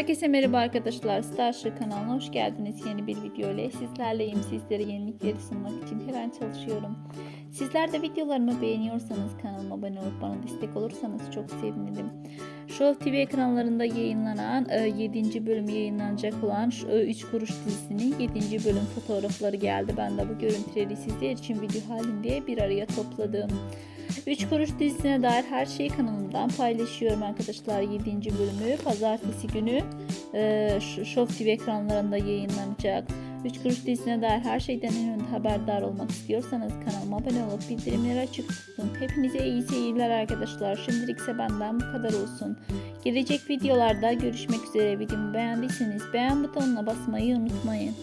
Herkese merhaba arkadaşlar. Starship kanalına hoş geldiniz. Yeni bir video ile sizlerleyim. Sizlere yenilikleri sunmak için her an çalışıyorum. Sizler de videolarımı beğeniyorsanız kanalıma abone olup bana destek olursanız çok sevinirim. Show TV ekranlarında yayınlanan 7. bölüm yayınlanacak olan 3 Kuruş dizisinin 7. bölüm fotoğrafları geldi. Ben de bu görüntüleri sizler için video halinde bir araya topladım. 3 Kuruş dizisine dair her şeyi kanalımdan paylaşıyorum arkadaşlar. 7. bölümü pazartesi günü e, Show TV ekranlarında yayınlanacak. 3 Kuruş dizisine dair her şeyden en önde haberdar olmak istiyorsanız kanalıma abone olup bildirimleri açık tutun. Hepinize iyi seyirler arkadaşlar. Şimdilik ise benden bu kadar olsun. Gelecek videolarda görüşmek üzere. Videomu beğendiyseniz beğen butonuna basmayı unutmayın.